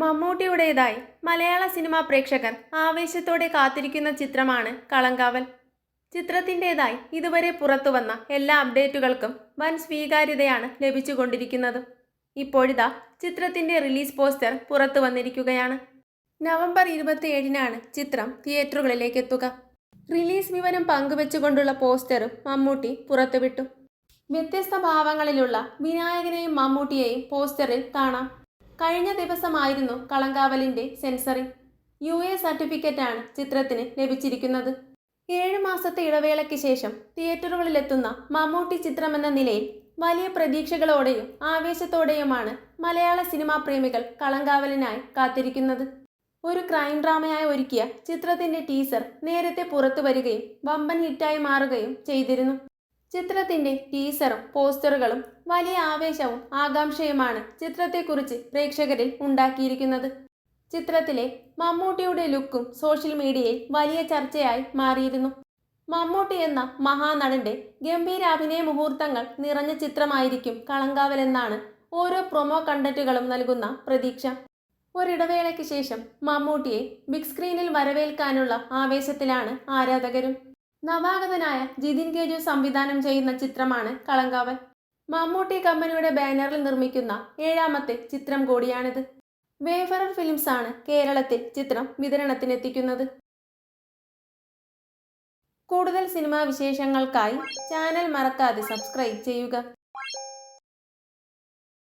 മമ്മൂട്ടിയുടേതായി മലയാള cinema പ്രേക്ഷകർ ആവേശത്തോടെ കാത്തിരിക്കുന്ന ചിത്രമാണ് കളങ്കാവൽ. ചിത്രത്തിന്റെതായി ഇതുവരെ പുറത്തുവന്ന എല്ലാ അപ്ഡേറ്റുകൾക്കും വൻ സ്വീകാര്യതയാണ് ലഭിച്ചുകൊണ്ടിരിക്കുന്നത്. ഇപ്പോഴിതാ ചിത്രത്തിന്റെ റിലീസ് പോസ്റ്റർ പുറത്തു വന്നിരിക്കുകയാണ് നവംബർ ഇരുപത്തിയേഴിനാണ് ചിത്രം തിയേറ്ററുകളിലേക്ക് എത്തുക റിലീസ് വിവരം പങ്കുവെച്ചുകൊണ്ടുള്ള പോസ്റ്ററും മമ്മൂട്ടി പുറത്തുവിട്ടു. വ്യത്യസ്ത ഭാവങ്ങളിലുള്ള വിനായകനെയും മമ്മൂട്ടിയെയും പോസ്റ്ററിൽ കാണാം. കഴിഞ്ഞ ദിവസമായിരുന്നു കളങ്കാവലിന്റെ സെൻസറിംഗ് യു എ സർട്ടിഫിക്കറ്റാണ് ചിത്രത്തിന് ലഭിച്ചിരിക്കുന്നത്. ഏഴു മാസത്തെ ഇടവേളയ്ക്ക് ശേഷം തിയേറ്ററുകളിലെത്തുന്ന മമ്മൂട്ടി ചിത്രമെന്ന നിലയിൽ വലിയ പ്രതീക്ഷകളോടെയും ആവേശത്തോടെയുമാണ് മലയാള സിനിമാ പ്രേമികൾ കളങ്കാവലിനായി കാത്തിരിക്കുന്നത്. ഒരു ക്രൈം ഡ്രാമയായി ഒരുക്കിയ ചിത്രത്തിന്റെ ടീസർ നേരത്തെ പുറത്തു വരികയും വമ്പൻ ഹിറ്റായി മാറുകയും ചെയ്തിരുന്നു. ചിത്രത്തിന്റെ ടീസറും പോസ്റ്ററുകളും വലിയ ആവേശവും ആകാംക്ഷയുമാണ് ചിത്രത്തെക്കുറിച്ച് പ്രേക്ഷകരിൽ ഉണ്ടാക്കിയിരിക്കുന്നത്. ചിത്രത്തിലെ മമ്മൂട്ടിയുടെ ലുക്കും സോഷ്യൽ മീഡിയയിൽ വലിയ ചർച്ചയായി മാറിയിരുന്നു. മമ്മൂട്ടി എന്ന മഹാനടന്റെ ഗംഭീര അഭിനയ മുഹൂർത്തങ്ങൾ നിറഞ്ഞ ചിത്രമായിരിക്കും കളങ്കാവൽ എന്നാണ് ഓരോ പ്രൊമോ കണ്ടന്റുകളും നൽകുന്ന പ്രതീക്ഷ. ഒരിടവേളയ്ക്ക് ശേഷം മമ്മൂട്ടിയെ ബിഗ് സ്ക്രീനിൽ വരവേൽക്കാനുള്ള ആവേശത്തിലാണ് ആരാധകരും. നവാഗതനായ ജിതിൻ കേജു സംവിധാനം ചെയ്യുന്ന ചിത്രമാണ് കളങ്കാവൽ. മമ്മൂട്ടി കമ്പനിയുടെ ബാനറിൽ നിർമ്മിക്കുന്ന ഏഴാമത്തെ ചിത്രം കൂടിയാണിത്. വേഫറർ ഫിലിംസ് ആണ് കേരളത്തിൽ ചിത്രം വിതരണത്തിനെത്തിക്കുന്നത്. കൂടുതൽ സിനിമാ വിശേഷങ്ങൾക്കായി ചാനൽ മറക്കാതെ സബ്സ്ക്രൈബ് ചെയ്യുക.